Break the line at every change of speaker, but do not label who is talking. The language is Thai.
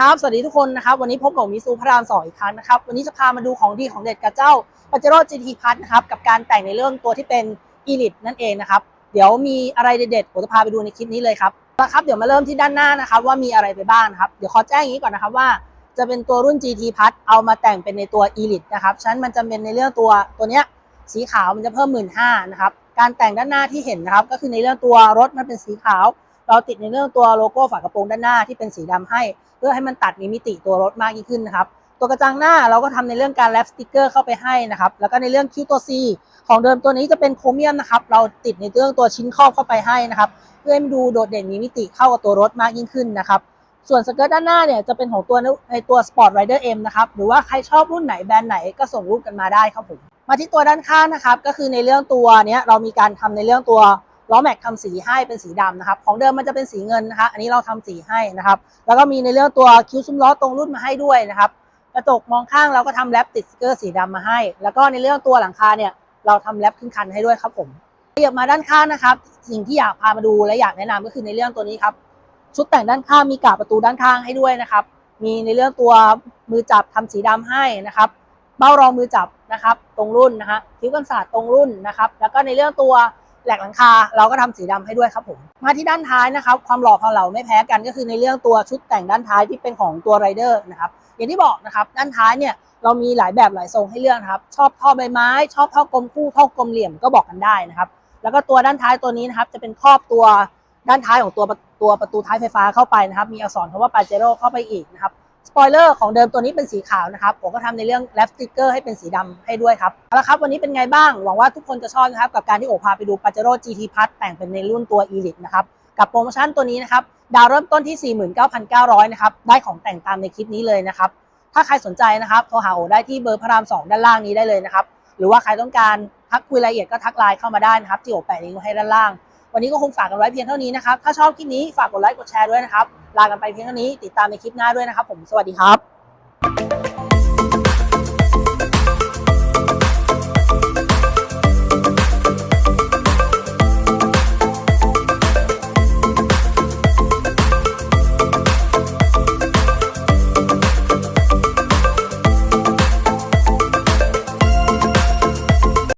ครับ สวัสดีทุกคนนะครับ วันนี้พบกับมิซูพระรามสองอีกครั้งนะครับ วันนี้จะพามาดูของดีของเด็ดกับเจ้าปาเจโร่ GT พัทนะครับ กับการแต่งในเรื่องตัวที่เป็น Elite นั่นเองนะครับ เดี๋ยวมีอะไรเด็ดๆ ผมจะพาไปดูในคลิปนี้เลยครับนะครับ เดี๋ยวมาเริ่มที่ด้านหน้านะครับ ว่ามีอะไรไปบ้างนะครับ เดี๋ยวขอแจ้งอย่างนี้ก่อนนะครับว่า จะเป็นตัวรุ่น GT พัทเอามาแต่งเป็นในตัว Elite นะครับฉะนั้นมันจะเป็นในเรื่องตัวตัวเนี้ยสีขาวมันจะเพิ่ม1 5ื่นห้านะครับ การแต่งด้านหน้าที่เห็นนะครับ ก็คือในเรื่องตัวรถมันเป็นสีขาว เราติดในเรื่องตัวโลโก้ฝากระโปรงด้านหน้าที่เป็นสีดำให้ เพื่อให้มันตัดมีมิติตัวรถมากยิ่งขึ้นนะครับตัวกระจังหน้าเราก็ทำในเรื่องการแรปสติกเกอร์เข้าไปให้นะครับแล้วก็ในเรื่องคิ้วตัว C ของเดิมตัวนี้จะเป็นโครเมียมนะครับเราติดในเรื่องตัวชิ้นครอบเข้าไปให้นะครับเพื่อให้มันดูโดดเด่นมีมิติเข้ากับตัวรถมากยิ่งขึ้นนะครับส่วนสเกิร์ตด้านหน้าเนี่ยจะเป็นของตัวในตัว Sport Rider M นะครับหรือว่าใครชอบรุ่นไหนแบรนด์ไหนก็ส่งรูปกันมาได้ครับผมมาที่ตัวด้านข้างนะครับก็คือในเรื่องตัวเนี้ยเรามีการทำในเรื่องตัว ล้อแม็กทำสีให้เป็นสีดำนะครับ ของเดิมมันจะเป็นสีเงินนะคะอันนี้เราทำสีให้นะครับ แล้วก็มีในเรื่องตัวคิ้วซุ้มล้อตรงรุ่นมาให้ด้วยนะครับ กระจกมองข้างเราก็ทำแรปติดสติกเกอร์สีดำมาให้ แล้วก็ในเรื่องตัวหลังคาเนี่ยเราทำแรปขึ้นคันให้ด้วยครับผมขยับมาด้านข้างนะครับ สิ่งที่อยากพามาดูและอยากแนะนำก็คือในเรื่องตัวนี้ครับ ชุดแต่งด้านข้างมีกาบประตูด้านข้างให้ด้วยนะครับ มีในเรื่องตัวมือจับทำสีดำให้นะครับ เบ้ารองมือจับนะครับ ตรงรุ่นนะฮะคิ้วกันศาสตร์ตรงรุ่นนะครับ แล้วก็ในเรื่องตัว แหลกหลังคาเราก็ทำสีดำให้ด้วยครับผมมาที่ด้านท้ายนะครับความหล่อของเราไม่แพ้กันก็คือในเรื่องตัวชุดแต่งด้านท้ายที่เป็นของตัวไรเดอร์นะครับอย่างที่บอกนะครับด้านท้ายเนี่ยเรามีหลายแบบหลายทรงให้เลือกครับ ชอบท่อใบไม้ ชอบท่อกลมคู่ท่อกลมเหลี่ยมก็บอกกันได้นะครับ แล้วก็ตัวด้านท้ายตัวนี้นะครับ จะเป็นครอบตัวด้านท้ายของตัวตัวประตูท้ายไฟฟ้าเข้าไปนะครับ มีอักษรคำว่าปาเจโร่เข้าไปอีกนะครับ สปอยเลอร์ของเดิมตัวนี้เป็นสีขาวนะครับ ผมก็ทำในเรื่องแรปสติกเกอร์ให้เป็นสีดำให้ด้วยครับ เอาละครับ วันนี้เป็นไงบ้าง หวังว่าทุกคนจะชอบนะครับ กับการที่โอพาไปดู Pajero GT Plus แต่งเป็นในรุ่นตัว Elite นะครับ กับโปรโมชั่นตัวนี้นะครับ ดาวเริ่มต้นที่ 49,900 นะครับ ได้ของแต่งตามในคลิปนี้เลยนะครับ ถ้าใครสนใจนะครับ โทรหาโอได้ที่เบอร์พระราม 2 ด้านล่างนี้ได้เลยนะครับ หรือว่าใครต้องการทักคุยรายละเอียดก็ทักไลน์เข้ามาได้นะครับที่โอแปะลิงก์ไว้ให้ด้านล่าง วันนี้ก็คงฝากกันไว้เพียงเท่านี้นะครับ ถ้าชอบคลิปนี้ฝากกดไลค์กดแชร์ด้วยนะครับ ลากันไปเพียงเท่านี้ ติดตามในคลิปหน้าด้วยนะครับผม สวัสดีครับ